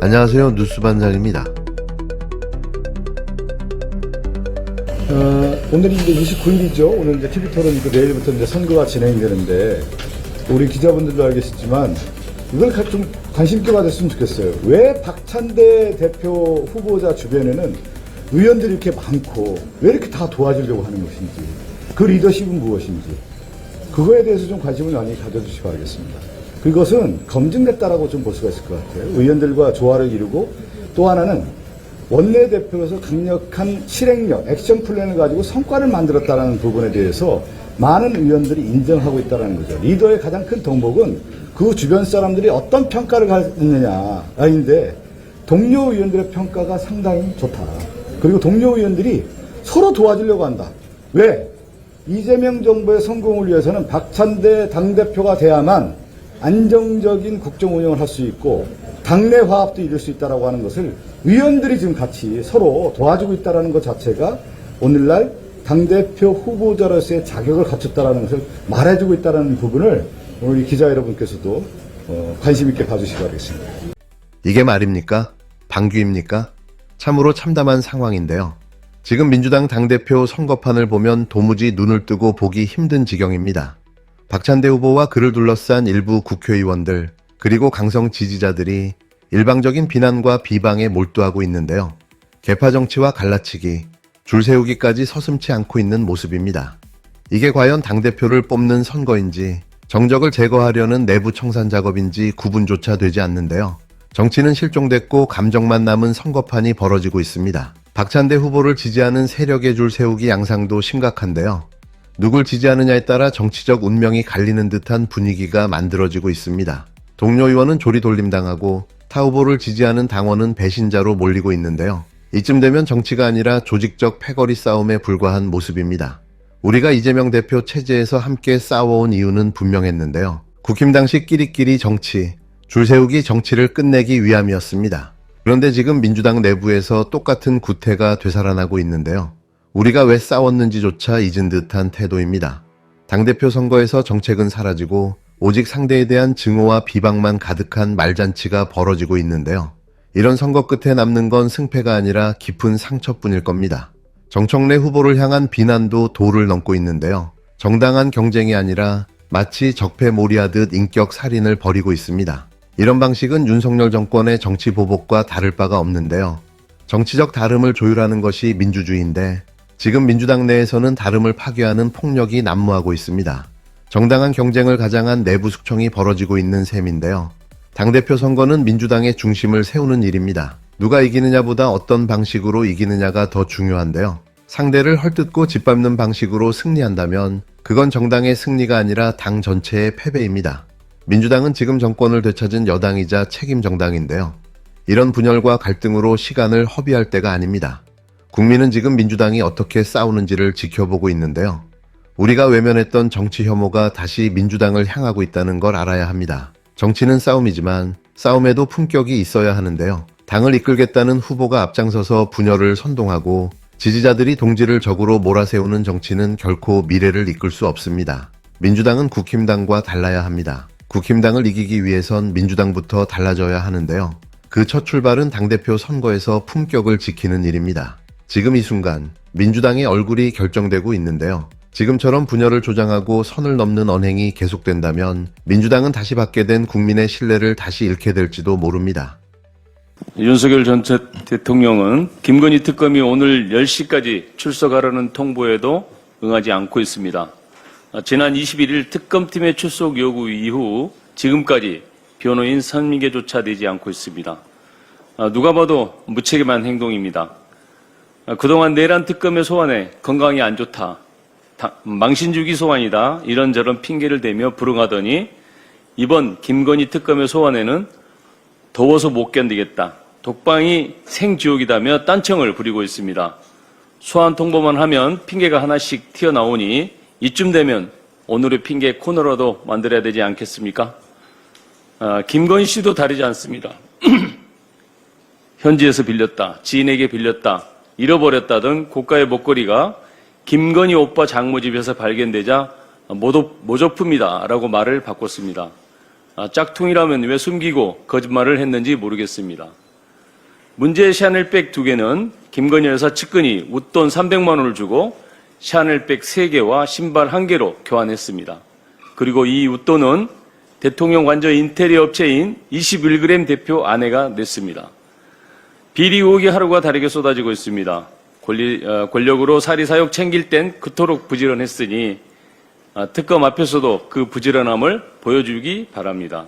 안녕하세요. 뉴스반장입니다. 어, 오늘이 이제 29일이죠. 오늘 이제 TV 토론 있고 내일부터 이제 선거가 진행되는데 우리 기자분들도 알겠지만 이걸 가- 좀 관심 있게 받았으면 좋겠어요. 왜 박찬대 대표 후보자 주변에는 의원들이 이렇게 많고 왜 이렇게 다 도와주려고 하는 것인지 그 리더십은 무엇인지 그거에 대해서 좀 관심을 많이 가져주시기 바라겠습니다. 그것은 검증됐다라고 좀 볼 수가 있을 것 같아요. 의원들과 조화를 이루고 또 하나는 원내대표로서 강력한 실행력, 액션 플랜을 가지고 성과를 만들었다는 부분에 대해서 많은 의원들이 인정하고 있다는 거죠. 리더의 가장 큰 덕목은 그 주변 사람들이 어떤 평가를 갖느냐 아닌데 동료 의원들의 평가가 상당히 좋다. 그리고 동료 의원들이 서로 도와주려고 한다. 왜? 이재명 정부의 성공을 위해서는 박찬대 당대표가 돼야만 안정적인 국정 운영을 할 수 있고 당내 화합도 이룰 수 있다라고 하는 것을 의원들이 지금 같이 서로 도와주고 있다라는 것 자체가 오늘날 당대표 후보자로서의 자격을 갖췄다라는 것을 말해주고 있다라는 부분을 우리 기자 여러분께서도 어, 관심 있게 봐주시기 바라겠습니다. 이게 말입니까? 방귀입니까? 참으로 참담한 상황인데요. 지금 민주당 당대표 선거판을 보면 도무지 눈을 뜨고 보기 힘든 지경입니다. 박찬대 후보와 그를 둘러싼 일부 국회의원들, 그리고 강성 지지자들이 일방적인 비난과 비방에 몰두하고 있는데요. 개파 정치와 갈라치기, 줄 세우기까지 서슴치 않고 있는 모습입니다. 이게 과연 당대표를 뽑는 선거인지, 정적을 제거하려는 내부 청산 작업인지 구분조차 되지 않는데요. 정치는 실종됐고 감정만 남은 선거판이 벌어지고 있습니다. 박찬대 후보를 지지하는 세력의 줄 세우기 양상도 심각한데요. 누굴 지지하느냐에 따라 정치적 운명이 갈리는 듯한 분위기가 만들어지고 있습니다. 동료 의원은 조리 돌림당하고 타 후보를 지지하는 당원은 배신자로 몰리고 있는데요. 이쯤 되면 정치가 아니라 조직적 패거리 싸움에 불과한 모습입니다. 우리가 이재명 대표 체제에서 함께 싸워온 이유는 분명했는데요. 국힘 당시 끼리끼리 정치, 줄 세우기 정치를 끝내기 위함이었습니다. 그런데 지금 민주당 내부에서 똑같은 구태가 되살아나고 있는데요. 우리가 왜 싸웠는지조차 잊은 듯한 태도입니다. 당대표 선거에서 정책은 사라지고 오직 상대에 대한 증오와 비방만 가득한 말잔치가 벌어지고 있는데요. 이런 선거 끝에 남는 건 승패가 아니라 깊은 상처뿐일 겁니다. 정청래 후보를 향한 비난도 도를 넘고 있는데요. 정당한 경쟁이 아니라 마치 적폐몰이하듯 인격 살인을 벌이고 있습니다. 이런 방식은 윤석열 정권의 정치 보복과 다를 바가 없는데요. 정치적 다름을 조율하는 것이 민주주의인데 지금 민주당 내에서는 다름을 파괴하는 폭력이 난무하고 있습니다. 정당한 경쟁을 가장한 내부 숙청이 벌어지고 있는 셈인데요. 당대표 선거는 민주당의 중심을 세우는 일입니다. 누가 이기느냐보다 어떤 방식으로 이기느냐가 더 중요한데요. 상대를 헐뜯고 짓밟는 방식으로 승리한다면 그건 정당의 승리가 아니라 당 전체의 패배입니다. 민주당은 지금 정권을 되찾은 여당이자 책임 정당인데요. 이런 분열과 갈등으로 시간을 허비할 때가 아닙니다. 국민은 지금 민주당이 어떻게 싸우는지를 지켜보고 있는데요. 우리가 외면했던 정치 혐오가 다시 민주당을 향하고 있다는 걸 알아야 합니다. 정치는 싸움이지만 싸움에도 품격이 있어야 하는데요. 당을 이끌겠다는 후보가 앞장서서 분열을 선동하고 지지자들이 동지를 적으로 몰아세우는 정치는 결코 미래를 이끌 수 없습니다. 민주당은 국힘당과 달라야 합니다. 국힘당을 이기기 위해선 민주당부터 달라져야 하는데요. 그 첫 출발은 당대표 선거에서 품격을 지키는 일입니다. 지금 이 순간 민주당의 얼굴이 결정되고 있는데요. 지금처럼 분열을 조장하고 선을 넘는 언행이 계속된다면 민주당은 다시 받게 된 국민의 신뢰를 다시 잃게 될지도 모릅니다. 윤석열 전 대- 대통령은 김건희 특검이 오늘 10시까지 출석하라는 통보에도 응하지 않고 있습니다. 아, 지난 21일 특검팀의 출석 요구 이후 지금까지 변호인 선임계조차 되지 않고 있습니다. 아, 누가 봐도 무책임한 행동입니다. 아, 그동안 내란 특검의 소환에 건강이 안 좋다. 다- 망신주기 소환이다. 이런저런 핑계를 대며 불응하더니 이번 김건희 특검의 소환에는 더워서 못 견디겠다. 독방이 생지옥이다며 딴청을 부리고 있습니다. 소환 통보만 하면 핑계가 하나씩 튀어나오니 이쯤 되면 오늘의 핑계 코너라도 만들어야 되지 않겠습니까? 아, 김건희 씨도 다르지 않습니다. 현지에서 빌렸다, 지인에게 빌렸다, 잃어버렸다던 고가의 목걸이가 김건희 오빠 장모 집에서 발견되자 모조, 모조품이다 라고 말을 바꿨습니다. 아, 짝퉁이라면 왜 숨기고 거짓말을 했는지 모르겠습니다. 문제의 샤넬백 두 개는 김건희 여사 측근이 웃돈 300만 원을 주고 샤넬백 세 개와 신발 한 개로 교환했습니다. 그리고 이 웃돈은 대통령 관저 인테리어 업체인 21g 대표 아내가 냈습니다. 비리 의혹이 하루가 다르게 쏟아지고 있습니다. 권리, 어, 권력으로 사리사욕 챙길 땐 그토록 부지런했으니 아, 특검 앞에서도 그 부지런함을 보여주기 바랍니다.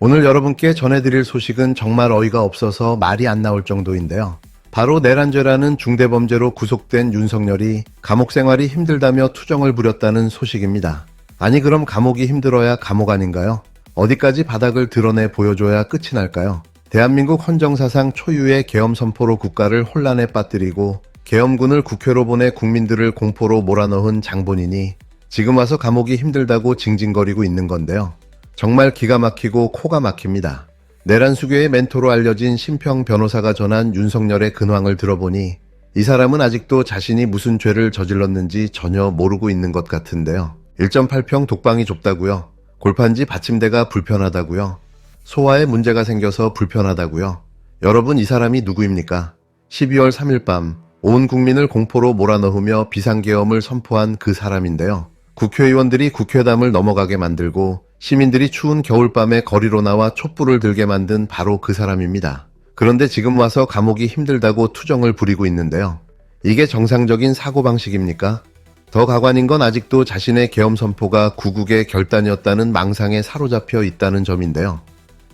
오늘 여러분께 전해드릴 소식은 정말 어이가 없어서 말이 안 나올 정도인데요. 바로 내란죄라는 중대범죄로 구속된 윤석열이 감옥 생활이 힘들다며 투정을 부렸다는 소식입니다. 아니 그럼 감옥이 힘들어야 감옥 아닌가요? 어디까지 바닥을 드러내 보여줘야 끝이 날까요? 대한민국 헌정사상 초유의 계엄 선포로 국가를 혼란에 빠뜨리고 계엄군을 국회로 보내 국민들을 공포로 몰아넣은 장본인이 지금 와서 감옥이 힘들다고 징징거리고 있는 건데요. 정말 기가 막히고 코가 막힙니다. 내란 수교의 멘토로 알려진 심평 변호사가 전한 윤석열의 근황을 들어보니 이 사람은 아직도 자신이 무슨 죄를 저질렀는지 전혀 모르고 있는 것 같은데요. 1.8평 독방이 좁다고요. 골판지 받침대가 불편하다고요. 소화에 문제가 생겨서 불편하다고요. 여러분 이 사람이 누구입니까? 12월 3일 밤 온 국민을 공포로 몰아넣으며 비상계엄을 선포한 그 사람인데요. 국회의원들이 국회담을 넘어가게 만들고 시민들이 추운 겨울밤에 거리로 나와 촛불을 들게 만든 바로 그 사람입니다. 그런데 지금 와서 감옥이 힘들다고 투정을 부리고 있는데요. 이게 정상적인 사고방식입니까? 더 가관인 건 아직도 자신의 계엄 선포가 구국의 결단이었다는 망상에 사로잡혀 있다는 점인데요.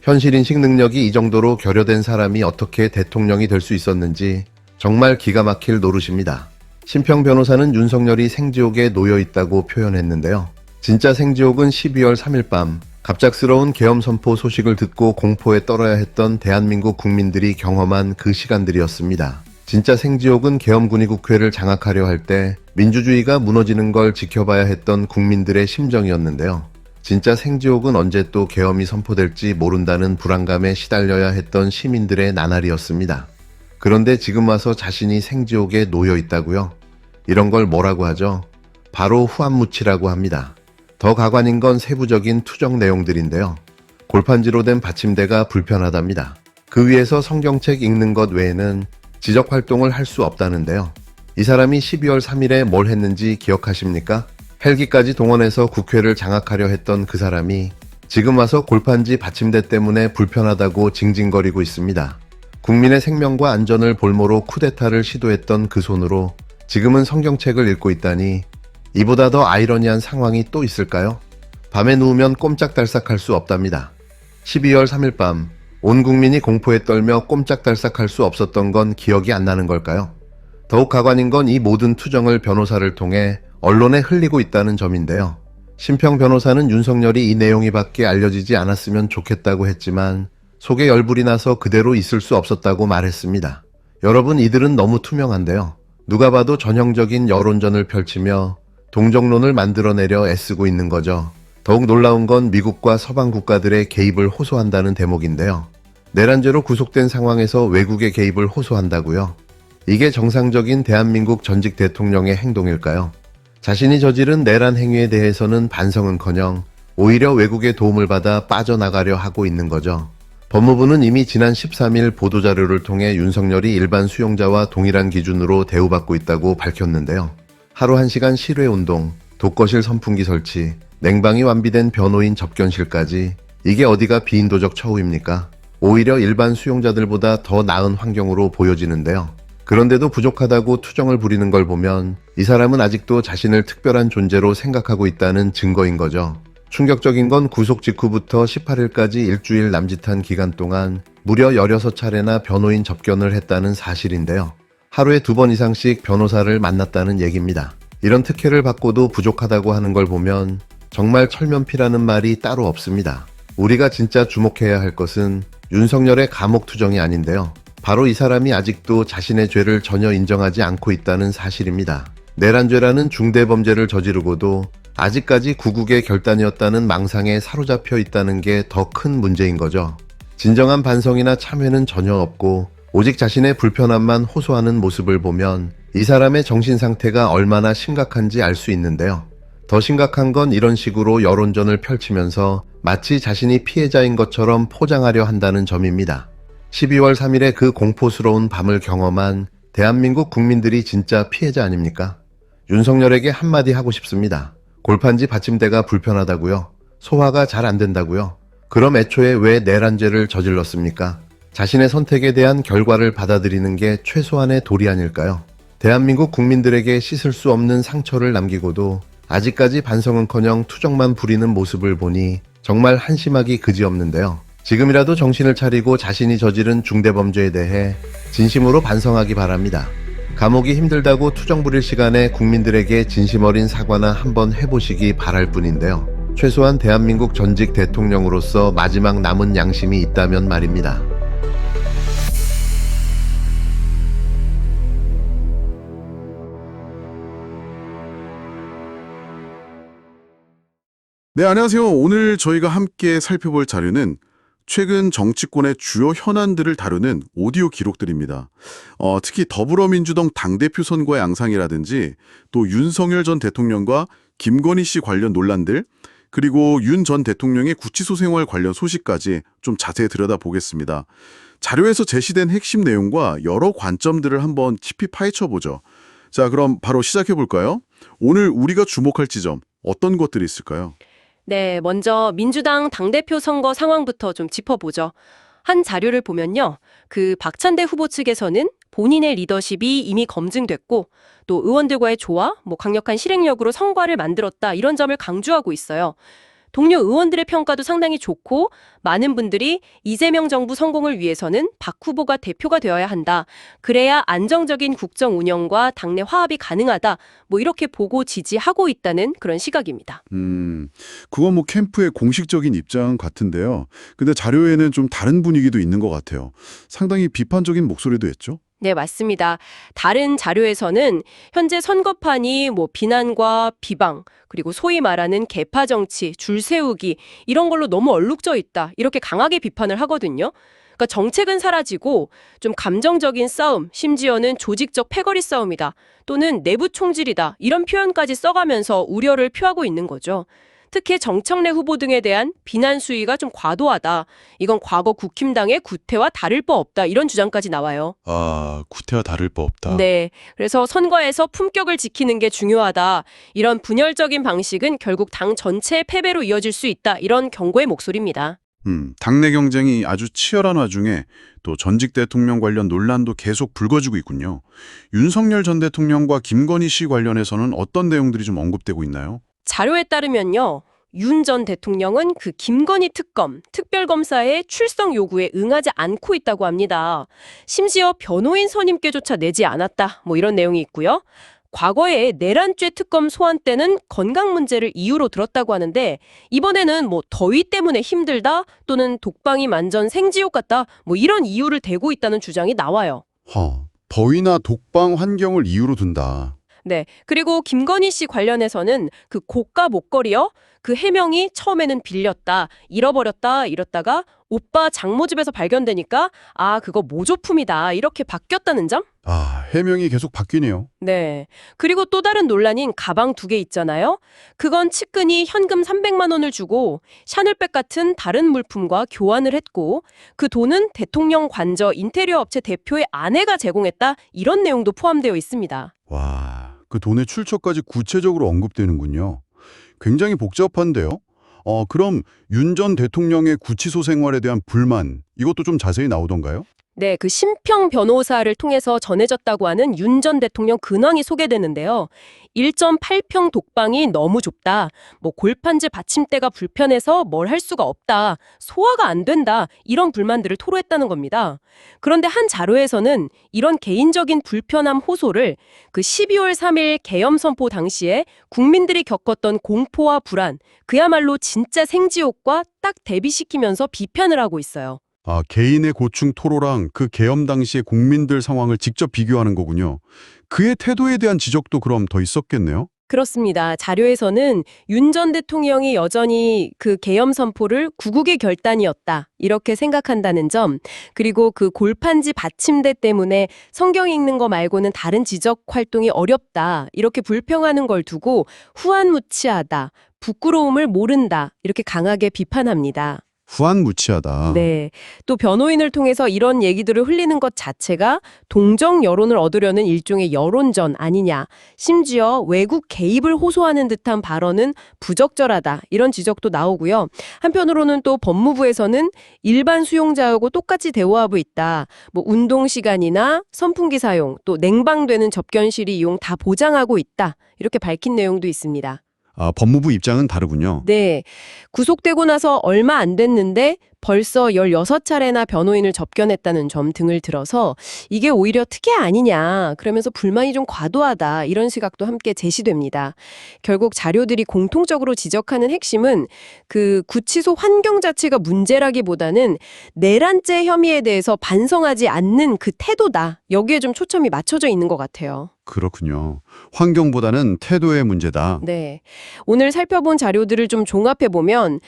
현실 인식 능력이 이 정도로 결여된 사람이 어떻게 대통령이 될 수 있었는지 정말 기가 막힐 노릇입니다. 심평 변호사는 윤석열이 생지옥에 놓여 있다고 표현했는데요. 진짜 생지옥은 12월 3일 밤 갑작스러운 계엄 선포 소식을 듣고 공포에 떨어야 했던 대한민국 국민들이 경험한 그 시간들이었습니다. 진짜 생지옥은 계엄군의국회를 장악하려 할 때 민주주의가 무너지는 걸 지켜봐야 했던 국민들의 심정이었는데요. 진짜 생지옥은 언제 또 계엄이 선포될지 모른다는 불안감에 시달려야 했던 시민들의 나날이었습니다. 그런데 지금 와서 자신이 생지옥에 놓여 있다고요? 이런 걸 뭐라고 하죠? 바로 후한무치라고 합니다. 더 가관인 건 세부적인 투정 내용들인데요. 골판지로 된 받침대가 불편하답니다. 그 위에서 성경책 읽는 것 외에는 지적 활동을 할 수 없다는데요. 이 사람이 12월 3일에 뭘 했는지 기억하십니까? 헬기까지 동원해서 국회를 장악하려 했던 그 사람이 지금 와서 골판지 받침대 때문에 불편하다고 징징거리고 있습니다. 국민의 생명과 안전을 볼모로 쿠데타를 시도했던 그 손으로 지금은 성경책을 읽고 있다니 이보다 더 아이러니한 상황이 또 있을까요? 밤에 누우면 꼼짝달싹할 수 없답니다. 12월 3일 밤, 온 국민이 공포에 떨며 꼼짝달싹할 수 없었던 건 기억이 안 나는 걸까요? 더욱 가관인 건 이 모든 투정을 변호사를 통해 언론에 흘리고 있다는 점인데요. 심평 변호사는 윤석열이 이 내용이 밖에 알려지지 않았으면 좋겠다고 했지만 속에 열불이 나서 그대로 있을 수 없었다고 말했습니다. 여러분 이들은 너무 투명한데요. 누가 봐도 전형적인 여론전을 펼치며 동정론을 만들어내려 애쓰고 있는 거죠. 더욱 놀라운 건 미국과 서방 국가들의 개입을 호소한다는 대목인데요. 내란죄로 구속된 상황에서 외국의 개입을 호소한다고요? 이게 정상적인 대한민국 전직 대통령의 행동일까요? 자신이 저지른 내란 행위에 대해서는 반성은커녕 오히려 외국의 도움을 받아 빠져나가려 하고 있는 거죠. 법무부는 이미 지난 13일 보도자료를 통해 윤석열이 일반 수용자와 동일한 기준으로 대우받고 있다고 밝혔는데요. 하루 1시간 실외 운동, 독거실 선풍기 설치, 냉방이 완비된 변호인 접견실까지 이게 어디가 비인도적 처우입니까? 오히려 일반 수용자들보다 더 나은 환경으로 보여지는데요. 그런데도 부족하다고 투정을 부리는 걸 보면 이 사람은 아직도 자신을 특별한 존재로 생각하고 있다는 증거인 거죠. 충격적인 건 구속 직후부터 18일까지 일주일 남짓한 기간 동안 무려 16차례나 변호인 접견을 했다는 사실인데요. 하루에 두 번 이상씩 변호사를 만났다는 얘기입니다. 이런 특혜를 받고도 부족하다고 하는 걸 보면 정말 철면피라는 말이 따로 없습니다. 우리가 진짜 주목해야 할 것은 윤석열의 감옥 투정이 아닌데요. 바로 이 사람이 아직도 자신의 죄를 전혀 인정하지 않고 있다는 사실입니다. 내란죄라는 중대 범죄를 저지르고도 아직까지 구국의 결단이었다는 망상에 사로잡혀 있다는 게 더 큰 문제인 거죠. 진정한 반성이나 참회는 전혀 없고 오직 자신의 불편함만 호소하는 모습을 보면 이 사람의 정신 상태가 얼마나 심각한지 알 수 있는데요. 더 심각한 건 이런 식으로 여론전을 펼치면서 마치 자신이 피해자인 것처럼 포장하려 한다는 점입니다. 12월 3일에 그 공포스러운 밤을 경험한 대한민국 국민들이 진짜 피해자 아닙니까? 윤석열에게 한마디 하고 싶습니다. 골판지 받침대가 불편하다고요? 소화가 잘 안 된다고요? 그럼 애초에 왜 내란죄를 저질렀습니까? 자신의 선택에 대한 결과를 받아들이는 게 최소한의 도리 아닐까요? 대한민국 국민들에게 씻을 수 없는 상처를 남기고도 아직까지 반성은커녕 투정만 부리는 모습을 보니 정말 한심하기 그지없는데요. 지금이라도 정신을 차리고 자신이 저지른 중대범죄에 대해 진심으로 반성하기 바랍니다. 감옥이 힘들다고 투정 부릴 시간에 국민들에게 진심 어린 사과나 한번 해보시기 바랄 뿐인데요. 최소한 대한민국 전직 대통령으로서 마지막 남은 양심이 있다면 말입니다. 네, 안녕하세요. 오늘 저희가 함께 살펴볼 자료는 최근 정치권의 주요 현안들을 다루는 오디오 기록들입니다. 어, 특히 더불어민주당 당대표 선거의 양상이라든지 또 윤석열 전 대통령과 김건희 씨 관련 논란들 그리고 윤 전 대통령의 구치소 생활 관련 소식까지 좀 자세히 들여다보겠습니다. 자료에서 제시된 핵심 내용과 여러 관점들을 한번 깊이 파헤쳐 보죠. 자, 그럼 바로 시작해 볼까요? 오늘 우리가 주목할 지점 어떤 것들이 있을까요? 네, 먼저 민주당 당대표 선거 상황부터 좀 짚어보죠. 한 자료를 보면요. 그 박찬대 후보 측에서는 본인의 리더십이 이미 검증됐고 또 의원들과의 조화, 뭐 강력한 실행력으로 성과를 만들었다 이런 점을 강조하고 있어요. 동료 의원들의 평가도 상당히 좋고 많은 분들이 이재명 정부 성공을 위해서는 박 후보가 대표가 되어야 한다. 그래야 안정적인 국정 운영과 당내 화합이 가능하다. 뭐 이렇게 보고 지지하고 있다는 그런 시각입니다. 음, 그건 뭐 캠프의 공식적인 입장 같은데요. 근데 자료에는 좀 다른 분위기도 있는 것 같아요. 상당히 비판적인 목소리도 했죠. 네, 맞습니다. 다른 자료에서는 현재 선거판이 뭐 비난과 비방, 그리고 소위 말하는 개파 정치, 줄 세우기 이런 걸로 너무 얼룩져 있다. 이렇게 강하게 비판을 하거든요. 그러니까 정책은 사라지고 좀 감정적인 싸움, 심지어는 조직적 패거리 싸움이다. 또는 내부 총질이다. 이런 표현까지 써가면서 우려를 표하고 있는 거죠. 특히 정청래 후보 등에 대한 비난 수위가 좀 과도하다. 이건 과거 국힘당의 구태와 다를 바 없다. 이런 주장까지 나와요. 아, 구태와 다를 바 없다. 네. 그래서 선거에서 품격을 지키는 게 중요하다. 이런 분열적인 방식은 결국 당 전체의 패배로 이어질 수 있다. 이런 경고의 목소리입니다. 음, 당내 경쟁이 아주 치열한 와중에 또 전직 대통령 관련 논란도 계속 불거지고 있군요. 윤석열 전 대통령과 김건희 씨 관련해서는 어떤 내용들이 좀 언급되고 있나요? 자료에 따르면요. 윤 전 대통령은 그 김건희 특검, 특별검사의 출석 요구에 응하지 않고 있다고 합니다. 심지어 변호인 선임께조차 내지 않았다. 뭐 이런 내용이 있고요. 과거에 내란죄 특검 소환 때는 건강 문제를 이유로 들었다고 하는데 이번에는 뭐 더위 때문에 힘들다 또는 독방이 만전 생지옥 같다 뭐 이런 이유를 대고 있다는 주장이 나와요. 허, 더위나 독방 환경을 이유로 둔다. 네. 그리고 김건희 씨 관련해서는 그 고가 목걸이요. 그 해명이 처음에는 빌렸다, 잃어버렸다 이랬다가 오빠 장모 집에서 발견되니까 아, 그거 모조품이다. 이렇게 바뀌었다는 점? 아, 해명이 계속 바뀌네요. 네. 그리고 또 다른 논란인 가방 두 개 있잖아요. 그건 측근이 현금 300만 원을 주고 샤넬백 같은 다른 물품과 교환을 했고 그 돈은 대통령 관저 인테리어 업체 대표의 아내가 제공했다. 이런 내용도 포함되어 있습니다. 와, 그 돈의 출처까지 구체적으로 언급되는군요. 굉장히 복잡한데요. 어, 그럼 윤 전 대통령의 구치소 생활에 대한 불만, 이것도 좀 자세히 나오던가요? 네, 그 심평 변호사를 통해서 전해졌다고 하는 윤 전 대통령 근황이 소개되는데요. 1.8평 독방이 너무 좁다. 뭐 골판지 받침대가 불편해서 뭘 할 수가 없다. 소화가 안 된다. 이런 불만들을 토로했다는 겁니다. 그런데 한 자료에서는 이런 개인적인 불편함 호소를 그 12월 3일 계엄 선포 당시에 국민들이 겪었던 공포와 불안, 그야말로 진짜 생지옥과 딱 대비시키면서 비판을 하고 있어요. 아, 개인의 고충 토로랑 그 계엄 당시의 국민들 상황을 직접 비교하는 거군요. 그의 태도에 대한 지적도 그럼 더 있었겠네요? 그렇습니다. 자료에서는 윤 전 대통령이 여전히 그 계엄 선포를 구국의 결단이었다. 이렇게 생각한다는 점, 그리고 그 골판지 받침대 때문에 성경 읽는 거 말고는 다른 지적 활동이 어렵다. 이렇게 불평하는 걸 두고 후안무치하다. 부끄러움을 모른다. 이렇게 강하게 비판합니다. 후안무치하다. 네. 또 변호인을 통해서 이런 얘기들을 흘리는 것 자체가 동정 여론을 얻으려는 일종의 여론전 아니냐. 심지어 외국 개입을 호소하는 듯한 발언은 부적절하다. 이런 지적도 나오고요. 한편으로는 또 법무부에서는 일반 수용자하고 똑같이 대우하고 있다. 뭐 운동 시간이나 선풍기 사용, 또 냉방되는 접견실이 이용 다 보장하고 있다. 이렇게 밝힌 내용도 있습니다. 아, 법무부 입장은 다르군요. 네. 구속되고 나서 얼마 안 됐는데 벌써 16차례나 변호인을 접견했다는 점 등을 들어서 이게 오히려 특혜 아니냐. 그러면서 불만이 좀 과도하다. 이런 시각도 함께 제시됩니다. 결국 자료들이 공통적으로 지적하는 핵심은 그 구치소 환경 자체가 문제라기보다는 내란죄 혐의에 대해서 반성하지 않는 그 태도다. 여기에 좀 초점이 맞춰져 있는 것 같아요. 그렇군요. 환경보다는 태도의 문제다. 네. 오늘 살펴본 자료들을 좀 종합해 보면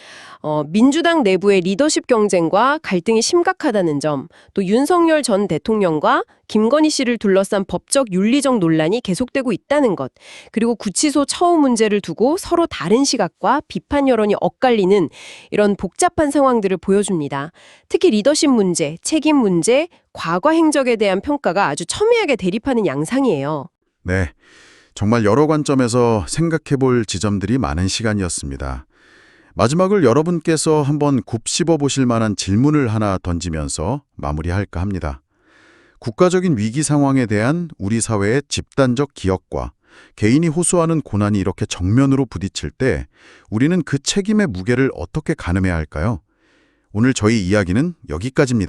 어, 민주당 내부의 리더십 경쟁과 갈등이 심각하다는 점, 또 윤석열 전 대통령과 김건희 씨를 둘러싼 법적 윤리적 논란이 계속되고 있다는 것, 그리고 구치소 처우 문제를 두고 서로 다른 시각과 비판 여론이 엇갈리는 이런 복잡한 상황들을 보여줍니다. 특히 리더십 문제, 책임 문제, 과거 행적에 대한 평가가 아주 첨예하게 대립하는 양상이에요. 네. 정말 여러 관점에서 생각해 볼 지점들이 많은 시간이었습니다. 마지막을 여러분께서 한번 곱씹어 보실 만한 질문을 하나 던지면서 마무리할까 합니다. 국가적인 위기 상황에 대한 우리 사회의 집단적 기억과 개인이 호소하는 고난이 이렇게 정면으로 부딪힐 때 우리는 그 책임의 무게를 어떻게 가늠해야 할까요? 오늘 저희 이야기는 여기까지입니다.